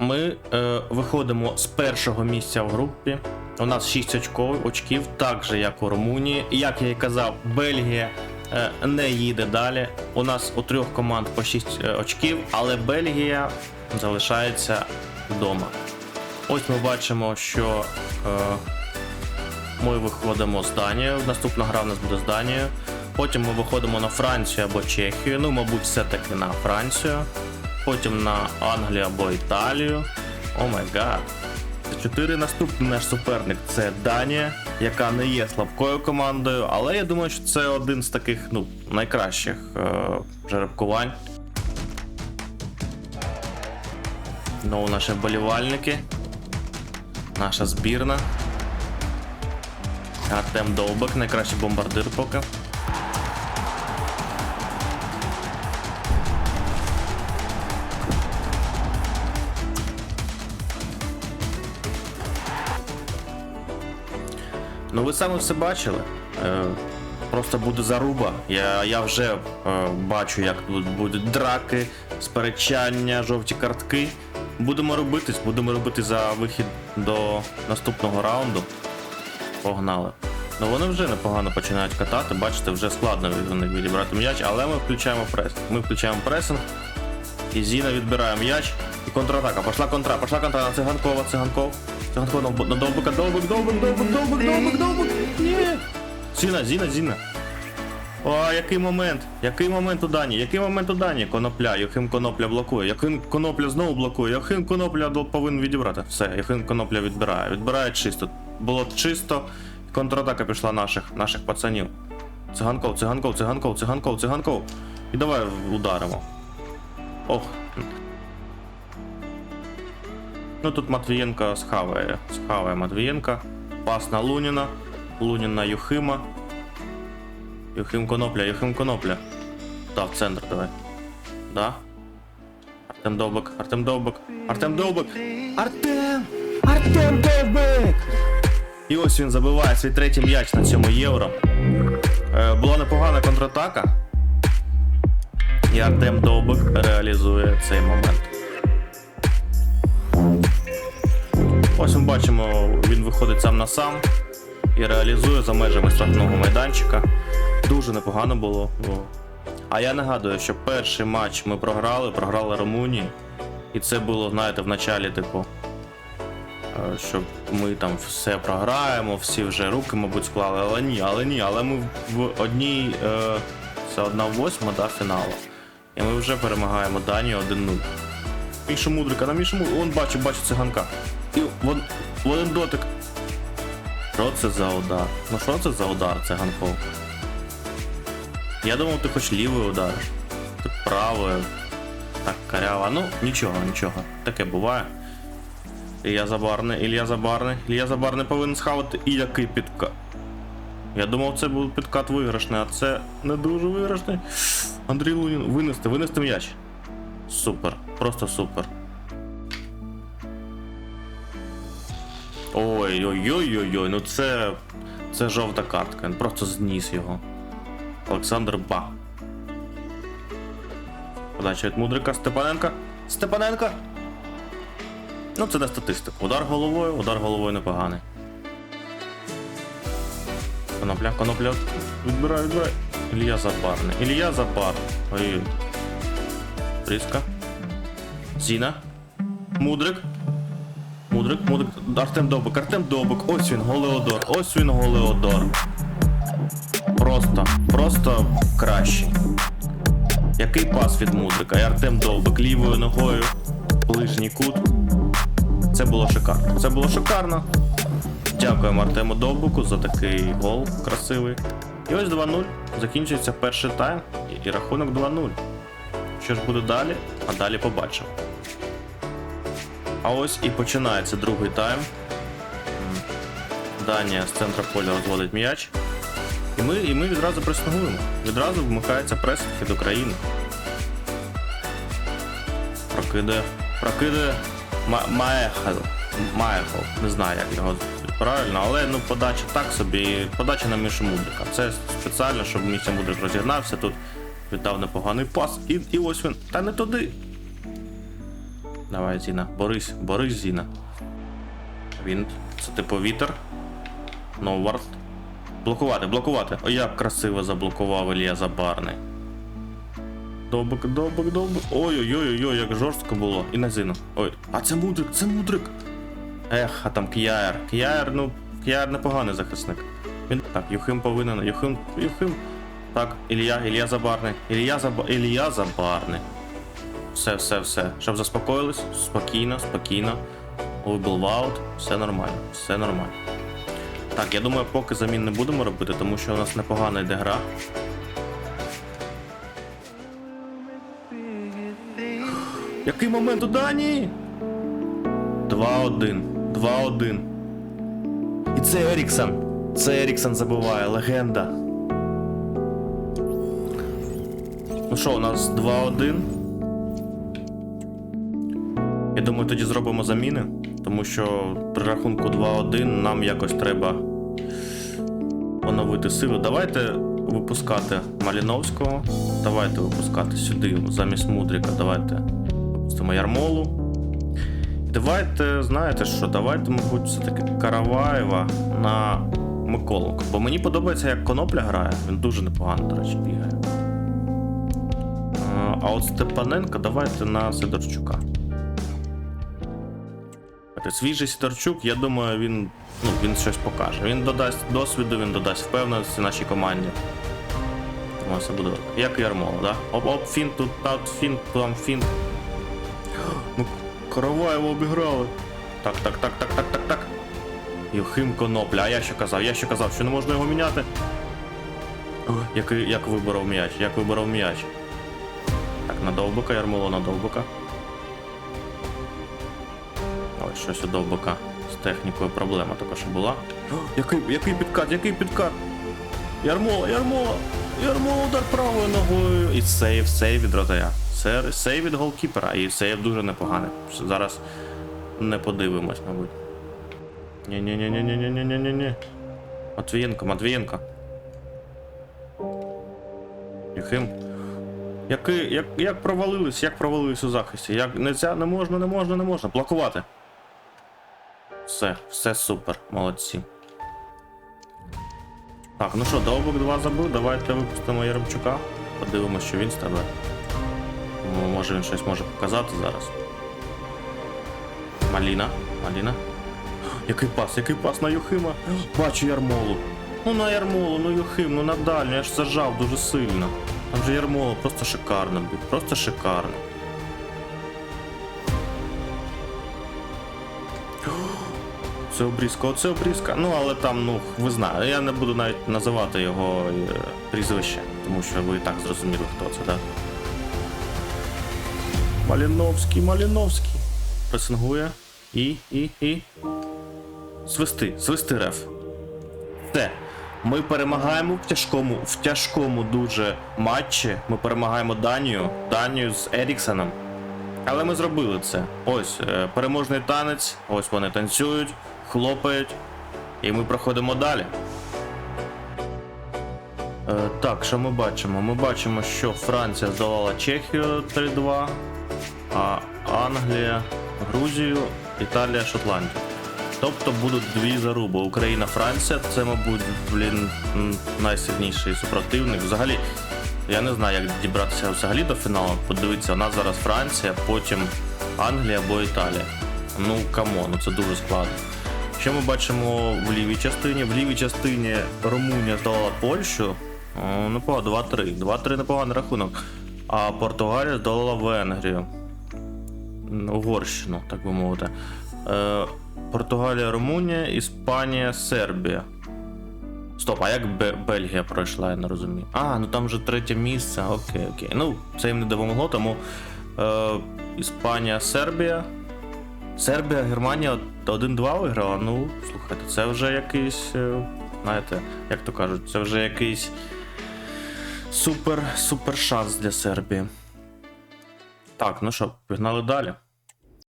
ми е, виходимо з першого місця в групі. У нас 6 очков, очків, так же як у Румунії. Як я і казав, Бельгія е, не їде далі. У нас у трьох команд по 6 е, очків, але Бельгія залишається вдома. Ось ми бачимо, що е, ми виходимо з Данією. Наступна гра в нас буде з Данією. Потім ми виходимо на Францію або Чехію. Ну, мабуть, все-таки на Францію. Потім на Англію або Італію. О май гад. Чотири наступний наш суперник це Данія, яка не є слабкою командою, але я думаю, що це один з таких ну, найкращих е- жеребкувань. Знову наші вболівальники. Наша збірна. Артем Довбик, найкращий бомбардир поки. Ну ви саме все бачили. Е, просто буде заруба. Я, я вже е, бачу, як тут будуть драки, сперечання, жовті картки. Будемо робитись, будемо робити за вихід до наступного раунду. Погнали. Ну вони вже непогано починають катати, бачите, вже складно від відібрати м'яч, але ми включаємо пресинг. Ми включаємо пресинг. І Зіна відбирає м'яч. Контратака. Пошла контра, пошла контра на циганкова, циганков. Циганков на, довбика, довбик, довбик, довбик, довбик, довбик, довбик. Ні. Зіна, Зіна, Зіна. О, який момент? Який момент у Дані? Який момент у Дані? Конопля, Йохим Конопля блокує. Яким Конопля знову блокує. Йохим Конопля повинен відібрати. Все, Йохим Конопля відбирає. Відбирає чисто. Було чисто. Контратака пішла наших, наших пацанів. Циганков, циганков, циганков, циганков, циганков. І давай ударимо. Ох. Ну тут Матвієнко схаває. Схаває Матвієнка. Пас на Луніна. Лунін на Юхима. Юхим Конопля, Юхим Конопля. Да, в центр давай. Да. Артем Довбик, Артем Довбик, Артем Довбик! Артем! Артем Довбик! І ось він забиває свій третій м'яч на цьому євро. Е, була непогана контратака. І Артем Довбик реалізує цей момент. Ось ми бачимо, він виходить сам на сам і реалізує за межами штрафного майданчика. Дуже непогано було. А я нагадую, що перший матч ми програли, програли Румунії. І це було, знаєте, в началі, типу, е, що ми там все програємо, всі вже руки, мабуть, склали, але ні, але ні, але ми в одній, е, це одна восьма да, фіналу. І ми вже перемагаємо Данію 1-0. Міша Мудрика, на Міша Мудрика, он бачу, бачу циганка. І вон, один дотик. Що це за удар? Ну що це за удар, циганков? Я думав, ти хоч лівою удариш. Ти правою. Так, карява. Ну, нічого, нічого. Таке буває. Ілля Забарний, Ілля Забарний. Ілля Забарний повинен схавати. І який підкат. Я думав, це був підкат виграшний, а це не дуже виграшний. Андрій Лунін, винести, винести м'яч. Супер, просто супер. Ой-ой-ой-ой-ой, ну це. Це жовта картка, він просто зніс його. Олександр Ба. Подача від Мудрика, Степаненка. Степаненка! Ну, це не статистика. Удар головою, удар головою непоганий. Конопля, конопля. Відбирай, відбирай. Ілля Забарний. Ілля Забар. Ой. Тріска. Зіна. Мудрик. Мудрик, Мудрик. Артем Довбик, Артем Довбик. Ось він, Голеодор. Ось він, Голеодор. Просто, просто кращий. Який пас від Мудрика? І Артем Довбик лівою ногою. Ближній кут. Це було шикарно. Це було шикарно. Дякуємо Артему Довбику за такий гол красивий. І ось 2-0. Закінчується перший тайм і- рахунок 2-0. Що ж буде далі? А далі побачимо. А ось і починається другий тайм. Данія з центра поля розводить м'яч. І ми, і ми відразу пресингуємо. Відразу вмикається пресинг від України. Прокидає. Прокидає Ма- Маехал. Маехал. Не знаю, як його правильно, але ну подача так собі. Подача на Мішу Мудрика. Це спеціально, щоб Міша Мудрик розігнався. Тут віддав непоганий пас. І, і ось він. Та не туди. Давай, Зіна, борись, борись, Зіна. Він. Це типу вітер. Новвард. Блокувати, блокувати. О, як красиво заблокував Ілля Забарний. Довбик, довбик, довбик. Ой-ой-ой, як жорстко було. І на зину. Ой. А це мудрик, це мудрик. Ех, а там К'яр. К'яр, ну, К'яр непоганий захисник. Він. Так, Юхим повинен. Юхим. Юхим. Так, Ілля, Ілля Забарний. Ілля Заба... Ілля Забарний. Все, все, все. Щоб заспокоїлись, спокійно, спокійно. Вибил аут, все нормально, все нормально. Так, я думаю, поки замін не будемо робити, тому що у нас непогана йде гра. Який момент у Данії? 2-1. 2-1. І це Еріксон. Це Еріксон забиває, легенда. Ну що, у нас 2-1. Я думаю, тоді зробимо заміни, тому що при рахунку 2-1 нам якось треба оновити сили. Давайте випускати Маліновського. Давайте випускати сюди замість Мудрика. Давайте випустимо Ярмолу. Давайте, знаєте що, давайте, мабуть, все-таки Караваєва на Миколу. Бо мені подобається, як Конопля грає. Він дуже непогано, до речі, бігає. А, от Степаненка давайте на Сидорчука. Це Свіжий Сидорчук, я думаю, він, ну, він щось покаже. Він додасть досвіду, він додасть впевненості нашій команді. Все буде. Як Ярмола, да? Оп, оп, фінт, тут, тут фінт, там фінт. Ну, Караваєва обіграли. Так, так, так, так, так, так, так. Юхим Конопля, а я що казав? Я що казав, що не можна його міняти. Як, як виборов м'яч, як виборов м'яч. Так, на довбика, Ярмола на довбика. Ой, щось у довбика з технікою проблема також була. Який, який підкат, який підкат? Ярмола, Ярмола! Ярмола удар правою ногою. І сейв, сейв від ротая. Сейв від голкіпера, і сейв дуже непоганий. Зараз не подивимось, мабуть. Ні-ні-ні-ні-ні-ні-ні-ні. Матвієнко, Матвієнко. Юхим. Який, як, як провалились, як провалились у захисті? Як не не можна, не можна, не можна. Блокувати. Все, все супер, молодці. Так, ну що, довбок 2 забив, давайте випустимо Яремчука. Подивимося, що він з. Ну, Може він щось може показати зараз. Маліна, Маліна. Який пас, який пас на Юхима. Бачу Ярмолу. Ну на Ярмолу, ну Юхим, ну на дальню, я ж зажав дуже сильно. Там же Ярмола просто шикарно просто шикарно. Це обрізка, оце обрізка. Ну, але там, ну, ви знаєте, я не буду навіть називати його е, прізвище, тому що ви і так зрозуміли, хто це, так? Маліновський, Маліновський. Пресингує. І, і, і. Свисти, свисти реф. Все. Ми перемагаємо в тяжкому, в тяжкому дуже матчі. Ми перемагаємо Данію, Данію з Еріксеном. Але ми зробили це. Ось е, переможний танець, ось вони танцюють, хлопають, і ми проходимо далі. Е, так, що ми бачимо? Ми бачимо, що Франція здолала Чехію 3-2, а Англія, Грузію, Італія, Шотландію. Тобто будуть дві заруби. Україна, Франція це, мабуть, блін, найсильніший супротивник. Взагалі, я не знаю, як дібратися взагалі до фіналу. Подивіться, у нас зараз Франція, потім Англія або Італія. Ну камон, ну це дуже складно. Що ми бачимо в лівій частині? В лівій частині Румунія здолала Польщу. О, Непогано, 2-3. 2-3 непоганий рахунок. А Португалія здолала Венгрію. Угорщину, так би мовити. Е, Португалія, Румунія, Іспанія, Сербія. Стоп, а як Бе- Бельгія пройшла, я не розумію. А, ну там вже третє місце. Окей, окей. Ну, це їм не допомогло, тому е, Іспанія, Сербія. Сербія, Германія 1-2 виграла. Ну, слухайте, це вже якийсь. е, Знаєте, як то кажуть, це вже якийсь супер, супер шанс для Сербії. Так, ну що, пігнали далі.